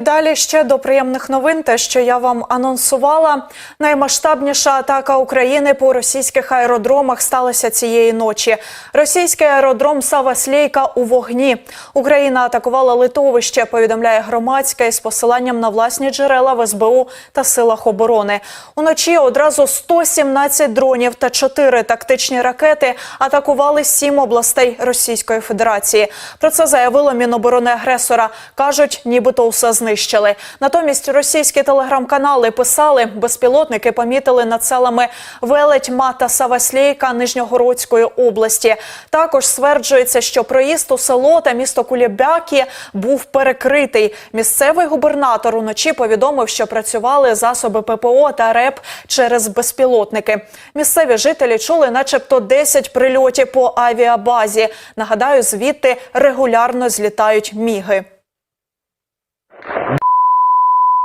Далі ще до приємних новин, те, що я вам анонсувала. Наймасштабніша атака України по російських аеродромах сталася цієї ночі. Російський аеродром Саваслейка у вогні. Україна атакувала литовище. Повідомляє громадське із посиланням на власні джерела в СБУ та силах оборони. Уночі одразу 117 дронів та 4 тактичні ракети атакували сім областей Російської Федерації. Про це заявило Міноборони агресора. кажуть, нібито усе знищили. Натомість російські телеграм-канали писали, безпілотники помітили над селами Велетьма та Саваслейка Нижньогородської області. Також стверджується, що проїзд у село та місто Кулєбякі був перекритий. Місцевий губернатор уночі повідомив, що працювали засоби ППО та РЕП через безпілотники. Місцеві жителі чули, начебто, 10 прильотів по авіабазі. Нагадаю, звідти регулярно злітають міги.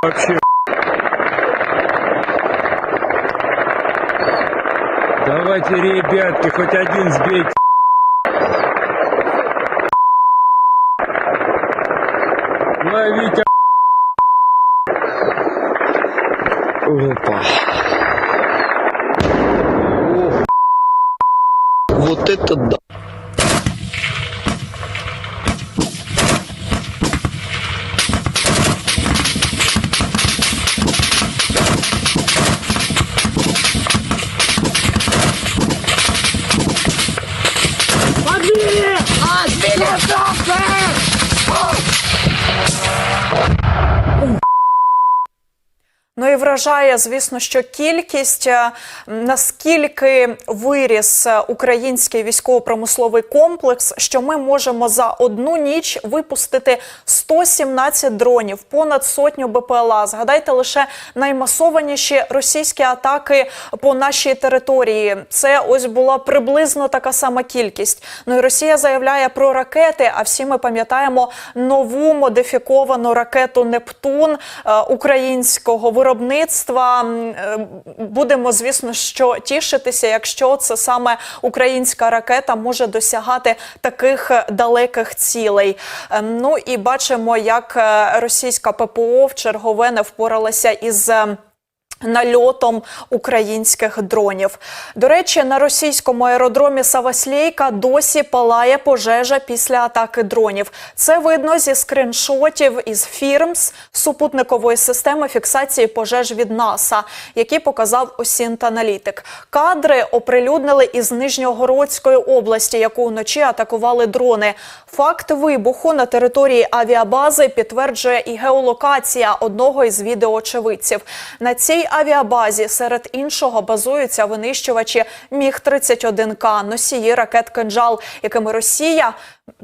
Вообще. Давайте, ребятки, хоть один сбейте. Ловите. Опа. Ох. Вот это да. І вражає, звісно, що кількість е, наскільки виріс е, український військово-промисловий комплекс, що ми можемо за одну ніч випустити 117 дронів, понад сотню БПЛА. Згадайте лише наймасованіші російські атаки по нашій території. Це ось була приблизно така сама кількість. Ну і Росія заявляє про ракети. А всі ми пам'ятаємо нову модифіковану ракету Нептун е, українського виробництва. М, е, Будемо, звісно, що тішитися, якщо це саме українська ракета може досягати таких далеких цілей. Е, Ну і бачимо, як е, російська ППО в чергове не впоралася із. Нальотом українських дронів. До речі, на російському аеродромі Саваслейка досі палає пожежа після атаки дронів. Це видно зі скріншотів із фірмс супутникової системи фіксації пожеж від НАСА, які показав Осінт Аналітик. Кадри оприлюднили із Нижньогородської області, яку вночі атакували дрони. Факт вибуху на території авіабази підтверджує і геолокація одного із відеоочевидців. На цій авіабазі серед іншого базуються винищувачі Міг 31 к носії ракет «Кинджал», якими Росія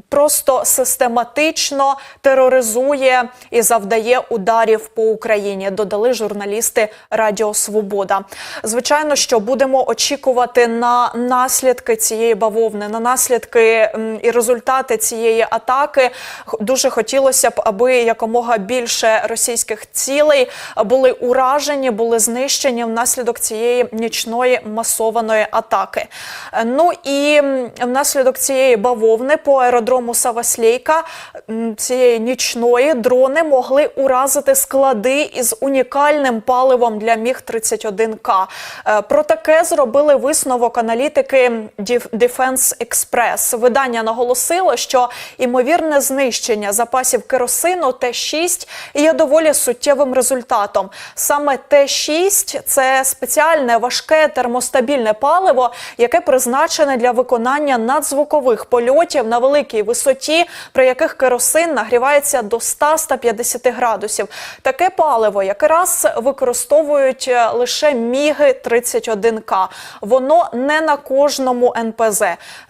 просто систематично тероризує і завдає ударів по Україні. Додали журналісти Радіо Свобода. Звичайно, що будемо очікувати на наслідки цієї бавовни, на наслідки і результати цієї атаки. Дуже хотілося б, аби якомога більше російських цілей були уражені, були знищені внаслідок цієї нічної масованої атаки. Е, Ну і внаслідок цієї бавовни по аеродрому Саваслейка м, цієї нічної дрони могли уразити склади із унікальним паливом для Міг 31 к Е, Про таке зробили висновок аналітики Def- Defense Express. Видання наголосило, що імовірне знищення запасів керосину Т-6 є доволі суттєвим результатом. Саме Т-6 – це спеціальне важке термостабільне паливо, яке призначене для виконання надзвукових польотів на великій висоті, при яких керосин нагрівається до 100-150 градусів. Таке паливо якраз використовують е, лише міги 31 к Воно не на кожному НПЗ.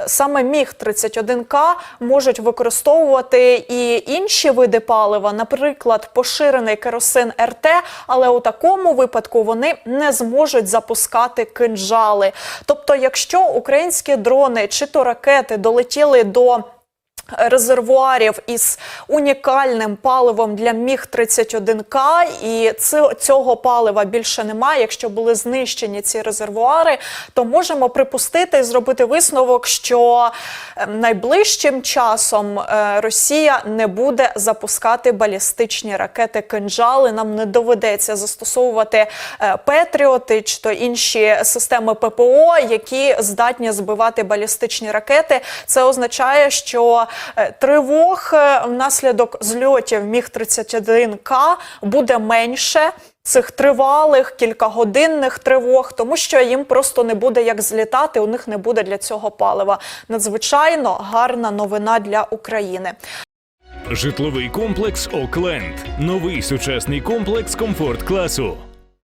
Саме міг 31 к можуть використовувати і інші види палива, наприклад, поширений керосин РТ, але у такому випадку вони не зможуть запускати кинджали. Тобто, якщо українські дрони чи то ракети долетіли до резервуарів із унікальним паливом для міг 31 к і цього палива більше немає. Якщо були знищені ці резервуари, то можемо припустити і зробити висновок, що е, найближчим часом е, Росія не буде запускати балістичні ракети кинжали. Нам не доведеться застосовувати е, Петріоти чи інші системи ППО, які здатні збивати балістичні ракети. Це означає, що тривог е, внаслідок зльотів міг 31 к буде менше. Цих тривалих кількагодинних тривог, тому що їм просто не буде як злітати. У них не буде для цього палива. Надзвичайно гарна новина для України. Житловий комплекс Окленд. Новий сучасний комплекс комфорт класу.